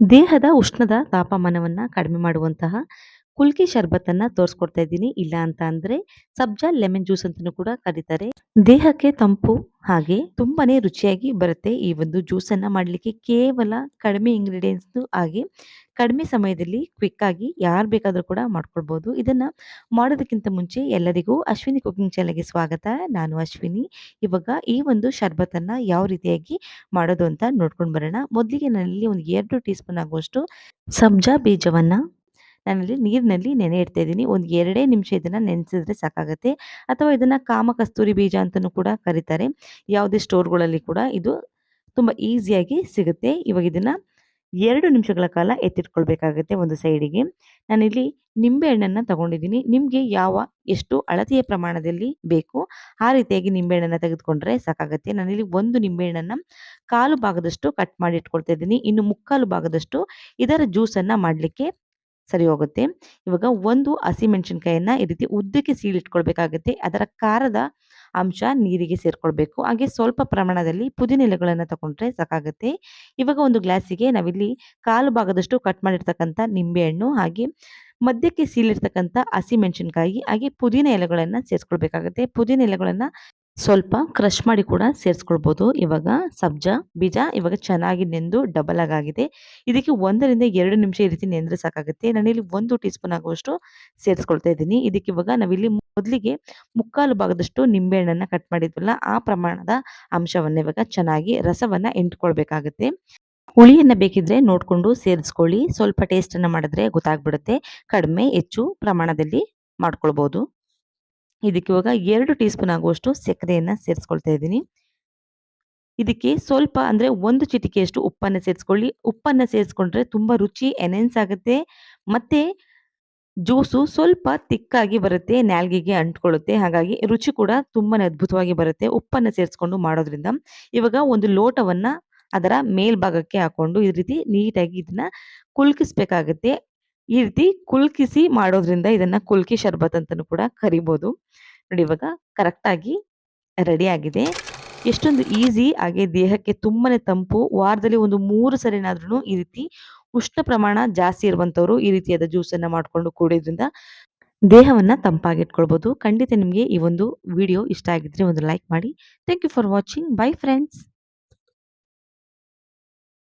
ದೇಹದ ಉಷ್ಣದ ತಾಪಮಾನವನ್ನು ಕಡಿಮೆ ಮಾಡುವಂತಹ ಕುಲ್ಕಿ ಶರ್ಬತ್ತನ್ನ ತೋರಿಸ್ಕೊಡ್ತಾ ಇದ್ದೀನಿ. ಇಲ್ಲ ಅಂತ ಅಂದ್ರೆ ಸಬ್ಜಾ, ಲೆಮನ್ ಜ್ಯೂಸ್ ಅಂತಲೂ ಕೂಡ ಕರೀತಾರೆ. ದೇಹಕ್ಕೆ ತಂಪು ಹಾಗೆ ತುಂಬಾನೇ ರುಚಿಯಾಗಿ ಬರುತ್ತೆ ಈ ಒಂದು ಜ್ಯೂಸ್ ಅನ್ನ ಮಾಡ್ಲಿಕ್ಕೆ. ಕೇವಲ ಕಡಿಮೆ ಇಂಗ್ರೀಡಿಯೆಂಟ್ಸ್ ಹಾಗೆ ಕಡಿಮೆ ಸಮಯದಲ್ಲಿ ಕ್ವಿಕ್ ಆಗಿ ಯಾರು ಬೇಕಾದರೂ ಕೂಡ ಮಾಡ್ಕೊಳ್ಬೋದು. ಇದನ್ನ ಮಾಡೋದಕ್ಕಿಂತ ಮುಂಚೆ ಎಲ್ಲರಿಗೂ ಅಶ್ವಿನಿ ಕುಕಿಂಗ್ ಚಾನಲ್ಗೆ ಸ್ವಾಗತ. ನಾನು ಅಶ್ವಿನಿ. ಇವಾಗ ಈ ಒಂದು ಶರ್ಬತ್ತನ್ನು ಯಾವ ರೀತಿಯಾಗಿ ಮಾಡೋದು ಅಂತ ನೋಡ್ಕೊಂಡು ಬರೋಣ. ಮೊದಲಿಗೆ ನನ್ನಲ್ಲಿ ಒಂದು ಎರಡು ಟೀ ಸ್ಪೂನ್ ಆಗುವಷ್ಟು ಸಬ್ಜಾ ಬೀಜವನ್ನ ನಾನಲ್ಲಿ ನೀರಿನಲ್ಲಿ ನೆನೆ ಇಡ್ತಾ ಇದ್ದೀನಿ. ಒಂದು ಎರಡೇ ನಿಮಿಷ ಇದನ್ನು ನೆನೆಸಿದ್ರೆ ಸಾಕಾಗುತ್ತೆ. ಅಥವಾ ಇದನ್ನು ಕಾಮ ಕಸ್ತೂರಿ ಬೀಜ ಅಂತಲೂ ಕೂಡ ಕರೀತಾರೆ. ಯಾವುದೇ ಸ್ಟೋರ್ಗಳಲ್ಲಿ ಕೂಡ ಇದು ತುಂಬ ಈಸಿಯಾಗಿ ಸಿಗುತ್ತೆ. ಇವಾಗ ಇದನ್ನು ಎರಡು ನಿಮಿಷಗಳ ಕಾಲ ಎತ್ತಿಟ್ಕೊಳ್ಬೇಕಾಗುತ್ತೆ ಒಂದು ಸೈಡಿಗೆ. ನಾನಿಲ್ಲಿ ನಿಂಬೆ ಹಣ್ಣನ್ನು ತಗೊಂಡಿದ್ದೀನಿ. ನಿಮಗೆ ಯಾವ, ಎಷ್ಟು ಅಳತೆಯ ಪ್ರಮಾಣದಲ್ಲಿ ಬೇಕು ಆ ರೀತಿಯಾಗಿ ನಿಂಬೆ ಹಣ್ಣನ್ನು ತೆಗೆದುಕೊಂಡ್ರೆ ಸಾಕಾಗುತ್ತೆ. ನಾನಿಲ್ಲಿ ಒಂದು ನಿಂಬೆ ಹಣ್ಣನ್ನು ಕಾಲು ಭಾಗದಷ್ಟು ಕಟ್ ಮಾಡಿ ಇಟ್ಕೊಳ್ತಾ ಇದ್ದೀನಿ. ಇನ್ನು ಮುಕ್ಕಾಲು ಭಾಗದಷ್ಟು ಇದರ ಜ್ಯೂಸನ್ನು ಮಾಡಲಿಕ್ಕೆ ಸರಿ ಹೋಗುತ್ತೆ. ಇವಾಗ ಒಂದು ಹಸಿಮೆಣಸಿನ್ಕಾಯನ್ನ ಈ ರೀತಿ ಉದ್ದಕ್ಕೆ ಸೀಳಿಟ್ಕೊಳ್ಬೇಕಾಗುತ್ತೆ. ಅದರ ಖಾರದ ಅಂಶ ನೀರಿಗೆ ಸೇರ್ಕೊಳ್ಬೇಕು. ಹಾಗೆ ಸ್ವಲ್ಪ ಪ್ರಮಾಣದಲ್ಲಿ ಪುದೀನ ಎಲೆಗಳನ್ನು ತಗೊಂಡ್ರೆ ಸಾಕಾಗುತ್ತೆ. ಇವಾಗ ಒಂದು ಗ್ಲಾಸಿಗೆ ನಾವಿಲ್ಲಿ ಕಾಲು ಭಾಗದಷ್ಟು ಕಟ್ ಮಾಡಿರ್ತಕ್ಕಂಥ ನಿಂಬೆಹಣ್ಣು ಹಾಗೆ ಮಧ್ಯಕ್ಕೆ ಸೀಳಿರ್ತಕ್ಕಂಥ ಹಸಿಮೆಣಸಿನ್ಕಾಯಿ ಹಾಗೆ ಪುದೀನ ಎಲೆಗಳನ್ನು ಸೇರಿಸ್ಕೊಳ್ಬೇಕಾಗುತ್ತೆ. ಪುದೀನ ಎಲೆಗಳನ್ನು ಸ್ವಲ್ಪ ಕ್ರಷ್ ಮಾಡಿ ಕೂಡ ಸೇರಿಸ್ಕೊಳ್ಬೋದು. ಇವಾಗ ಸಬ್ಜ, ಬೀಜ ಇವಾಗ ಚೆನ್ನಾಗಿ ನೆಂದು ಡಬಲ್ ಆಗಾಗಿದೆ. ಇದಕ್ಕೆ ಒಂದರಿಂದ ಎರಡು ನಿಮಿಷ ಈ ರೀತಿ ನೆಂದ್ರೆ ಸಾಕಾಗುತ್ತೆ. ನಾನಿಲ್ಲಿ ಒಂದು ಟೀ ಸ್ಪೂನ್ ಆಗುವಷ್ಟು ಸೇರಿಸ್ಕೊಳ್ತಾ ಇದ್ದೀನಿ. ಇದಕ್ಕೆ ಇವಾಗ ನಾವಿಲ್ಲಿ ಮೊದಲಿಗೆ ಮುಕ್ಕಾಲು ಭಾಗದಷ್ಟು ನಿಂಬೆಹಣ್ಣನ್ನು ಕಟ್ ಮಾಡಿದ್ವಲ್ಲ, ಆ ಪ್ರಮಾಣದ ಅಂಶವನ್ನು ಇವಾಗ ಚೆನ್ನಾಗಿ ರಸವನ್ನ ಎಂಟ್ಕೊಳ್ಬೇಕಾಗುತ್ತೆ. ಹುಳಿಯನ್ನ ಬೇಕಿದ್ರೆ ನೋಡಿಕೊಂಡು ಸೇರಿಸ್ಕೊಳ್ಳಿ. ಸ್ವಲ್ಪ ಟೇಸ್ಟನ್ನು ಮಾಡಿದ್ರೆ ಗೊತ್ತಾಗ್ಬಿಡುತ್ತೆ. ಕಡಿಮೆ, ಹೆಚ್ಚು ಪ್ರಮಾಣದಲ್ಲಿ ಮಾಡ್ಕೊಳ್ಬಹುದು ಇದಕ್ಕೆ ಇವಾಗ ಎರಡು ಟೀ ಸ್ಪೂನ್ ಆಗುವಷ್ಟು ಸಕ್ಕರೆಯನ್ನು ಸೇರಿಸ್ಕೊಳ್ತಾ ಇದ್ದೀನಿ. ಇದಕ್ಕೆ ಸ್ವಲ್ಪ ಅಂದರೆ ಒಂದು ಚಿಟಿಕೆಯಷ್ಟು ಉಪ್ಪನ್ನು ಸೇರಿಸ್ಕೊಳ್ಳಿ. ಉಪ್ಪನ್ನು ಸೇರಿಸ್ಕೊಂಡ್ರೆ ತುಂಬ ರುಚಿ ಎನೆನ್ಸ್ ಆಗುತ್ತೆ. ಮತ್ತು ಜ್ಯೂಸು ಸ್ವಲ್ಪ ತಿಕ್ಕಾಗಿ ಬರುತ್ತೆ, ನಾಲ್ಗೆಗೆ ಅಂಟ್ಕೊಳ್ಳುತ್ತೆ. ಹಾಗಾಗಿ ರುಚಿ ಕೂಡ ತುಂಬಾ ಅದ್ಭುತವಾಗಿ ಬರುತ್ತೆ ಉಪ್ಪನ್ನು ಸೇರಿಸ್ಕೊಂಡು ಮಾಡೋದ್ರಿಂದ. ಇವಾಗ ಒಂದು ಲೋಟವನ್ನು ಅದರ ಮೇಲ್ಭಾಗಕ್ಕೆ ಹಾಕೊಂಡು ಈ ರೀತಿ ನೀಟಾಗಿ ಇದನ್ನ ಕುಲ್ಕಿಸ್ಬೇಕಾಗತ್ತೆ. ಈ ರೀತಿ ಕುಲ್ಕಿಸಿ ಮಾಡೋದ್ರಿಂದ ಇದನ್ನ ಕುಲ್ಕಿ ಶರ್ಬತ್ ಅಂತಲೂ ಕೂಡ ಕರಿಬೋದು. ನೋಡಿ ಇವಾಗ ಕರೆಕ್ಟಾಗಿ ರೆಡಿ ಆಗಿದೆ. ಎಷ್ಟೊಂದು ಈಸಿ ಹಾಗೆ ದೇಹಕ್ಕೆ ತುಂಬಾನೇ ತಂಪು, ವಾರದಲ್ಲಿ ಒಂದು ಮೂರು ಸರಿನಾದ್ರೂ ಈ ರೀತಿ ಉಷ್ಣ ಪ್ರಮಾಣ ಜಾಸ್ತಿ ಇರುವಂತವ್ರು ಈ ರೀತಿಯಾದ ಜ್ಯೂಸ್ ಅನ್ನ ಮಾಡ್ಕೊಂಡು ಕುಡಿಯೋದ್ರಿಂದ ದೇಹವನ್ನ ತಂಪಾಗಿಟ್ಕೊಳ್ಬೋದು. ಖಂಡಿತ ನಿಮಗೆ ಈ ಒಂದು ವಿಡಿಯೋ ಇಷ್ಟ ಆಗಿದ್ರೆ ಒಂದು ಲೈಕ್ ಮಾಡಿ. Thank you for watching bye friends